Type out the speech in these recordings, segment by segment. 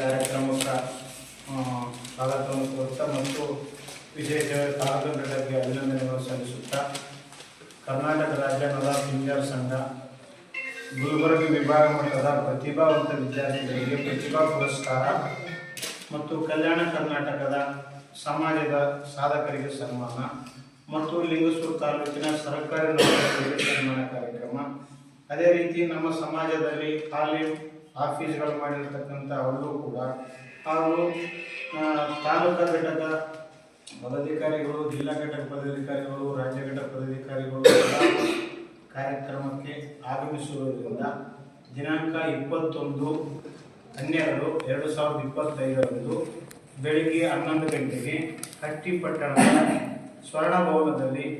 ಕಾರ್ಯಕ್ರಮಕ್ಕೆ ಸ್ವಾಗತವನ್ನು ಕೋರುತ್ತಾ ಮತ್ತು ವಿಶೇಷ ತಾಲೂಕುಗಳಿಗೆ ಅಭಿನಂದನೆಗಳು ಸಲ್ಲಿಸುತ್ತಾ ಕರ್ನಾಟಕ ರಾಜ್ಯ ನವ ಸಿಂಗರ್ ಸಂಘ, ಗುಲ್ಬರ್ಗಿ ವಿಭಾಗ ಮಟ್ಟದ ಪ್ರತಿಭಾವಂತ ವಿದ್ಯಾರ್ಥಿಗಳಿಗೆ ಪ್ರತಿಭಾ ಪುರಸ್ಕಾರ ಮತ್ತು ಕಲ್ಯಾಣ ಕರ್ನಾಟಕದ ಸಮಾಜದ ಸಾಧಕರಿಗೆ ಸನ್ಮಾನ ಮತ್ತು ಲಿಂಗಸೂರು ತಾಲೂಕಿನ ಸರ್ಕಾರಿ ನೌಕರರಿಗೆ ಸನ್ಮಾನ ಕಾರ್ಯಕ್ರಮ. ಅದೇ ರೀತಿ ನಮ್ಮ ಸಮಾಜದಲ್ಲಿ ಖಾಲಿ ಆಫೀಸ್ಗಳು ಮಾಡಿರ್ತಕ್ಕಂಥ ಅವರು ಕೂಡ ಹಾಗೂ ತಾಲೂಕು ಘಟಕ ಪದಾಧಿಕಾರಿಗಳು, ಜಿಲ್ಲಾ ಘಟಕ ಪದಾಧಿಕಾರಿಗಳು, ರಾಜ್ಯ ಘಟಕ ಪದಾಧಿಕಾರಿಗಳು ಕಾರ್ಯಕ್ರಮಕ್ಕೆ ಆಗಮಿಸುವುದರಿಂದ ದಿನಾಂಕ ಇಪ್ಪತ್ತೊಂದು ಹನ್ನೆರಡು ಎರಡು ಸಾವಿರದ ಇಪ್ಪತ್ತೈದರಂದು ಬೆಳಿಗ್ಗೆ ಹನ್ನೊಂದು ಗಂಟೆಗೆ ಹಟ್ಟಿ ಸ್ವರ್ಣಭವನದಲ್ಲಿ ಸ್ವರ್ಣ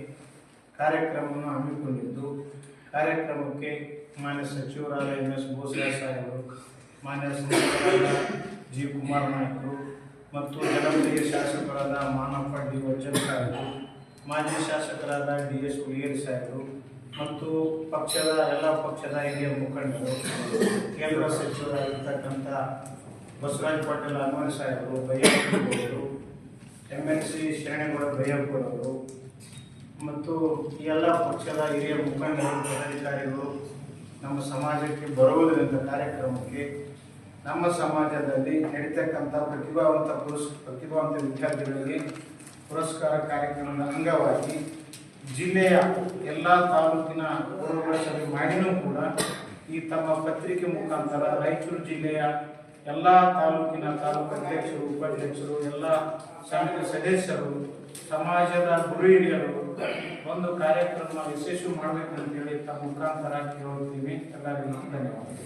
ಕಾರ್ಯಕ್ರಮವನ್ನು ಹಮ್ಮಿಕೊಂಡಿದ್ದು ಕಾರ್ಯಕ್ರಮಕ್ಕೆ ಮಾನ್ಯ ಸಚಿವರಾದ ಎಂ ಎಸ್ ಬೋಸರಾಜ ಸಾಹೇಬರು, ಮಾನ್ಯ ಸಂಸದರಾದ ಜಿ ಕುಮಾರ್ ನಾಯ್ಕರು ಮತ್ತು ಜನಪ್ರಿಯ ಶಾಸಕರಾದ ಮಾನಪ್ಪ ಡಿ ವಜ್ಜನ್ ಸಾಹೇಬರು, ಮಾಜಿ ಶಾಸಕರಾದ ಡಿ ಎಸ್ ಹುಲಿಗೇರಿ ಸಾಹೇಬರು ಮತ್ತು ಪಕ್ಷದ ಎಲ್ಲ ಪಕ್ಷದ ಹಿರಿಯ ಮುಖಂಡರು, ಕೇಂದ್ರ ಸಚಿವರಾಗಿರ್ತಕ್ಕಂಥ ಬಸವರಾಜ ಪಾಟೀಲ್ ಅನ್ವರ್ ಸಾಹೇಬರು, ಬೈಯಪ್ಪನವರು ಎಂ ಎಲ್ ಸಿ ಶರಣೇಗೌಡ ಬೈಯಪ್ಪನವರು ಮತ್ತು ಎಲ್ಲ ಪಕ್ಷದ ಹಿರಿಯ ಮುಖಂಡರು, ಪದಾಧಿಕಾರಿಗಳು ನಮ್ಮ ಸಮಾಜಕ್ಕೆ ಬರುವುದರಿಂದ ಕಾರ್ಯಕ್ರಮಕ್ಕೆ ನಮ್ಮ ಸಮಾಜದಲ್ಲಿ ನಡೀತಕ್ಕಂಥ ಪ್ರತಿಭಾವಂತ ಪುರಸ್, ಪ್ರತಿಭಾವಂತ ವಿದ್ಯಾರ್ಥಿಗಳಿಗೆ ಪುರಸ್ಕಾರ ಕಾರ್ಯಕ್ರಮದ ಅಂಗವಾಗಿ ಜಿಲ್ಲೆಯ ಎಲ್ಲ ತಾಲೂಕಿನ ಪೂರ್ವಗಳ ಸಭೆ ಮಾಡಿನೂ ಕೂಡ ಈ ತಮ್ಮ ಪತ್ರಿಕೆ ಮುಖಾಂತರ ರಾಯಚೂರು ಜಿಲ್ಲೆಯ ಎಲ್ಲ ತಾಲೂಕಿನ ತಾಲೂಕು ಅಧ್ಯಕ್ಷರು, ಉಪಾಧ್ಯಕ್ಷರು, ಎಲ್ಲ ಸಮಿತಿ ಸದಸ್ಯರು ಸಮಾಜದ ಗುರು ಹಿರಿಯರು ಒಂದು ಕಾರ್ಯಕ್ರಮ ಯಶಸ್ವಿ ಮಾಡಬೇಕು ಅಂತೇಳಿ ತಮ್ಮ ಮುಖಾಂತರ ಕೇಳುತ್ತೀವಿ ಎಲ್ಲರಿಗೂ ಧನ್ಯವಾದಗಳು.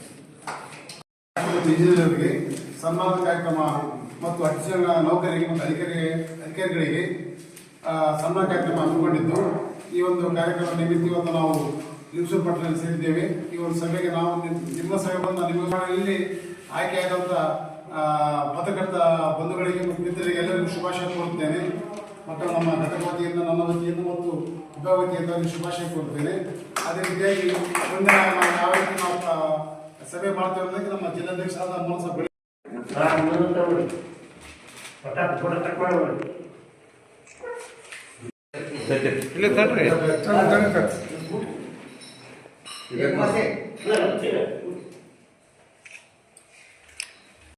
ಸನ್ಮಾನ ಕಾರ್ಯಕ್ರಮ ಮತ್ತು ಜನ ನೌಕರಿಗೆ ಮತ್ತು ಅಧಿಕಾರಿ ಅಧಿಕಾರಿಗಳಿಗೆ ಸನ್ಮಾನ ಕಾರ್ಯಕ್ರಮ ಹಮ್ಮಿಕೊಂಡಿದ್ದು, ಈ ಒಂದು ಕಾರ್ಯಕ್ರಮ ನಿಮಿತ್ತ ಇವತ್ತು ನಾವು ಲಿಂಗಸೂರು ಪಟ್ಟಣದಲ್ಲಿ ಸೇರಿದ್ದೇವೆ. ಈ ಒಂದು ಸಭೆಗೆ ನಾವು ನಿಮ್ಮ ಸಭೆ ಬಂದ ನಿಮ್ಮ ಇಲ್ಲಿ ಆಯ್ಕೆಯಾದಂಥ ಪತ್ರಕರ್ತ ಬಂಧುಗಳಿಗೆ ಮತ್ತು ಮಿತ್ರರಿಗೆ ಎಲ್ಲರಿಗೂ ಶುಭಾಶಯ ಕೋರುತ್ತೇನೆ. ಮತ್ತು ನಮ್ಮ ಘಟಕ ವತಿಯಿಂದ ನನ್ನ ವತಿಯಿಂದ ಮತ್ತು ವಿಭಾಗ ವತಿಯಿಂದ ಅವರಿಗೆ ಶುಭಾಶಯ ಕೊಡ್ತೇನೆ ಅದೇ ರೀತಿಯಾಗಿ ಮುಂದೆ ನಾವು ಯಾವ ರೀತಿ ನಾವು ಸಭೆ ಮಾಡ್ತೇವೆ ಅನ್ನೋದಕ್ಕೆ ನಮ್ಮ ಜಿಲ್ಲಾಧ್ಯಕ್ಷರಾದ ಮನಸ್ಸ ಬೆಳಿ ಇಲ್ಲ ತಡ್ರಿ ಇಲ್ಲ, ಗೊತ್ತಿಲ್ಲ.